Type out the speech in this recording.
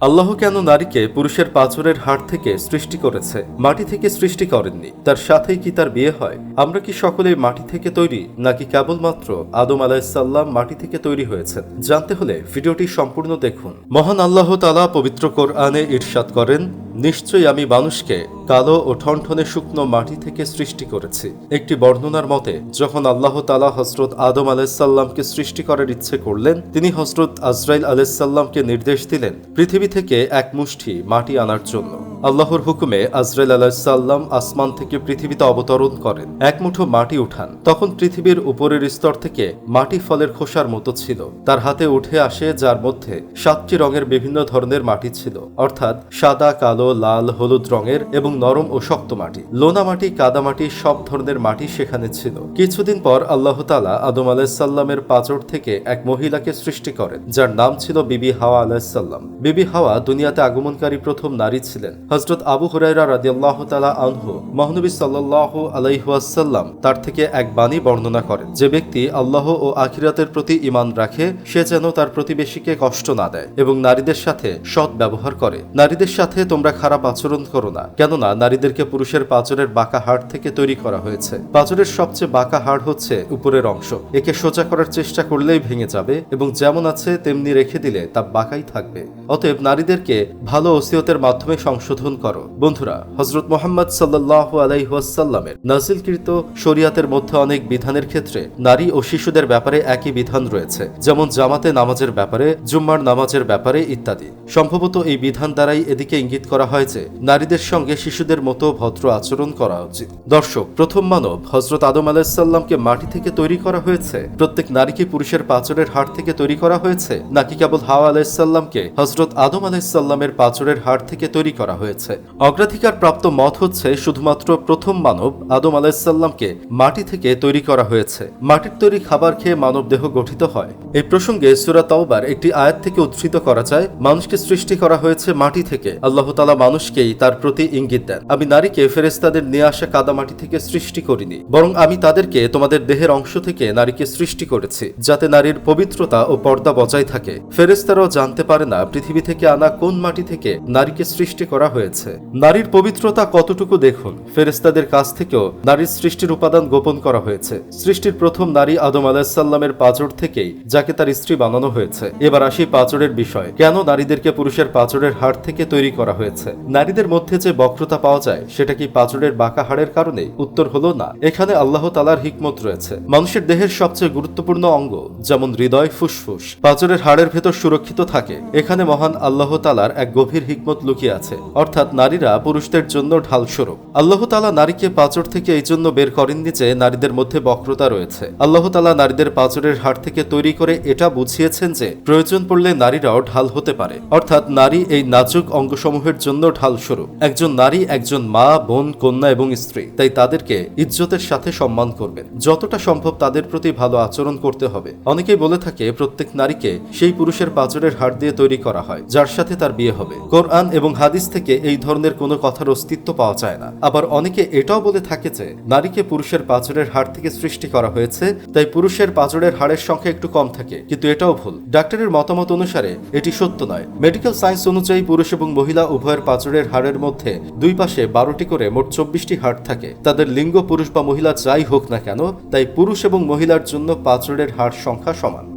আল্লাহ কেন নারীকে পুরুষের পাথরের হাট থেকে সৃষ্টি করেছে? মাটি থেকে সৃষ্টি করেননি। তার সাথেই কি তার বিয়ে হয়? আমরা কি সকলেই মাটি থেকে তৈরি, নাকি কেবলমাত্র আদম আলাহিসাল্লাম মাটি থেকে তৈরি হয়েছে জানতে হলে ভিডিওটি সম্পূর্ণ দেখুন। মহান আল্লাহ তালা পবিত্র কোরআনে ইরশাদ করেন নিশ্চয়ই আমি মানুষকে কালো ও ঠনঠনে শুকনো মাটি থেকে সৃষ্টি করেছি। একটি বর্ণনার মতে, যখন আল্লাহ তালা হজরত আদম আলাইসাল্লামকে সৃষ্টি করার ইচ্ছে করলেন, তিনি হজরত আজরাইল আলাইসাল্লামকে নির্দেশ দিলেন পৃথিবী থেকে এক মুষ্টি মাটি আনার জন্য। আল্লাহর হুকুমে আজরাইল আলাইসাল্লাম আসমান থেকে পৃথিবীতে অবতরণ করেন। এক মুঠো মাটি উঠান। তখন পৃথিবীর উপরের স্তর থেকে মাটি ফলের খোসার মতো ছিল। তার হাতে উঠে আসে, যার মধ্যে সাতটি রঙের বিভিন্ন ধরনের মাটি ছিল। অর্থাৎ সাদা, কালো, লাল, হলুদ রঙের এবং নরম ও শক্ত মাটি। লোনা মাটি, কাদা মাটি, সব ধরনের মাটি সেখানে ছিল। কিছুদিন পর আল্লাহ তালা আদম আলাইসাল্লামের পাচর থেকে এক মহিলাকে সৃষ্টি করেন, যার নাম ছিল বিবি হাওয়া আলাইসাল্লাম বিবি হাওয়া দুনিয়াতে আগমনকারী প্রথম নারী ছিলেন। হজরত আবু হুরাইরা রাদিয়াল্লাহু তাআলা আনহু মহানবী সাল্লাল্লাহু আলাইহাসাল্লাম তার থেকে এক বাণী বর্ণনা করেন। যে ব্যক্তি আল্লাহ ও আখিরাতের প্রতি ঈমান রাখে, সে যেন তার প্রতিবেশীকে কষ্ট না দেয় এবং নারীদের সাথে সৎ ব্যবহার করে। নারীদের সাথে তোমরা খারাপ আচরণ করো না, কেননা নারীদেরকে পুরুষের পাঁচরের বাঁকা হাড় থেকে তৈরি করা হয়েছে। পাঁচরের সবচেয়ে বাঁকা হাড় হচ্ছে উপরের অংশ। একে সোজা করার চেষ্টা করলেই ভেঙে যাবে এবং যেমন আছে তেমনি রেখে দিলে তা বাঁকাই থাকবে। অতএব নারীদেরকে ভালো ওসিয়তের মাধ্যমে সংশোধন করো। বন্ধুরা হজরত মোহাম্মদ সাল্লাহ আলাইহাসাল্লামের নাজিলকৃত শরিয়াতের মধ্যে অনেক বিধানের ক্ষেত্রে নারী ও শিশুদের ব্যাপারে একই বিধান রয়েছে, যেমন জামাতে নামাজের ব্যাপারে, জুম্মার নামাজের ব্যাপারে ইত্যাদি। সম্ভবত এই বিধান দ্বারাই এদিকে ইঙ্গিত করা হয় যে, নারীদের সঙ্গে শিশুদের মতো ভদ্র আচরণ করা উচিত। দর্শক, প্রথম মানব হজরত আদম আলাহিসাল্লামকে মাটি থেকে তৈরি করা হয়েছে? প্রত্যেক নারীকে পুরুষের পাচরের হাড় থেকে তৈরি করা হয়েছে? নাকি কেবল হাওয়া আলাহিসাল্লামকে হজরত আদম আলাহিসাল্লামের পাচরের হাড় থেকে তৈরি করা হয়েছে? অগ্রাধিকার প্রাপ্ত মত হচ্ছে শুধুমাত্র প্রথম মানব আদম আলাহিসাল্লামকে মাটি থেকে তৈরি করা হয়েছে। মাটির তৈরি খাবার খেয়ে মানব দেহ গঠিত হয়। এই প্রসঙ্গে সুরা তাওবার একটি আয়াত থেকে উদ্ধৃত করা যায়, মানুষকে সৃষ্টি করা হয়েছে মাটি থেকে। আল্লাহ তালা মানুষকেই তার প্রতি ইঙ্গিত দেন। আমি নারীকে ফেরেস্তাদের নিয়ে আসা কাদামাটি থেকে সৃষ্টি করিনি, বরং আমি তাদেরকে তোমাদের দেহের অংশ থেকে নারীকে সৃষ্টি করেছি, যাতে নারীর পবিত্রতা ও পর্দা বজায় থাকে। ফেরেস্তারাও জানতে পারে না পৃথিবী থেকে আনা কোন মাটি থেকে নারীকে সৃষ্টি করা হয়েছে। নারীর পবিত্রতা কতটুকু দেখুন? ফেরেস্তাদের কাছ থেকেও নারীর সৃষ্টির উপাদান গোপন করা হয়েছে। সৃষ্টির প্রথম নারী আদম আলাহিসাল্লামের পাচর থেকেই যাকে তার স্ত্রী বানানো হয়েছে। এবার আসি পাচরের বিষয়। কেন নারীদেরকে পুরুষের পাচরের হাড় থেকে তৈরি করা হয়েছে? নারীদের মধ্যে যে বক্রতা পাওয়া যায়, সেটা কি পাচরের বাঁকা হাড়ের কারণে উত্তর হলো না। এখানে আল্লাহ তালার হিকমত রয়েছে। মানুষের দেহের সবচেয়ে গুরুত্বপূর্ণ অঙ্গ, যেমন হৃদয়, ফুসফুস, পাচরের হাড়ের ভেতর সুরক্ষিত থাকে। এখানে মহান আল্লাহ তালার এক গভীর হিকমত লুকিয়ে আছে। অর্থাৎ নারীরা পুরুষদের জন্য ঢাল স্বরূপ আল্লাহ তালা নারীকে পাচর থেকে এই জন্য বের করেননি যে নারীদের মধ্যে বক্রতা রয়েছে। আল্লাহ তালা নারীদের পাচরের হাড় থেকে তৈরি করে এটা বুঝিয়েছেন যে প্রয়োজন পড়লে নারীরাও ঢাল হতে পারে। অর্থাৎ নারী এই নাজুক অঙ্গসমূহের জন্য ঢাল স্বরূপ একজন নারী একজন মা, বোন, কন্যা এবং স্ত্রী, তাই তাদেরকে ইজ্জতের সাথে সম্মান করবেন। যতটা সম্ভব তাদের প্রতি ভালো আচরণ করতে হবে। অনেকেই বলে থাকে, প্রত্যেক নারীকে সেই পুরুষের পাচরের হাড় দিয়ে তৈরি করা হয়, যার সাথে তার বিয়ে হবে। কোরআন এবং হাদিস থেকে এই ধরনের কোনো কথার অস্তিত্ব পাওয়া যায় না। আবার অনেকে এটাও বলে থাকে যে, নারীকে পুরুষের পাচরের হাড় থেকে সৃষ্টি করা হয়েছে, তাই পুরুষের পাচরের হাড়ের সংখ্যা একটু কম থাকে। কিন্তু এটাও ভুল। ডাক্তারের মতামত অনুসারে, এটি সত্য নয়। মেডিকেল সায়েন্স অনুযায়ী পুরুষ এবং মহিলা উভয়ের পাচরের হাড়ের মধ্যে দুই পাশে বারোটি করে মোট চব্বিশটি হাড় থাকে। তাদের লিঙ্গ, পুরুষ বা মহিলা যাই হোক না কেন, তাই পুরুষ এবং মহিলার জন্য পাচরের হাড় সংখ্যা সমান।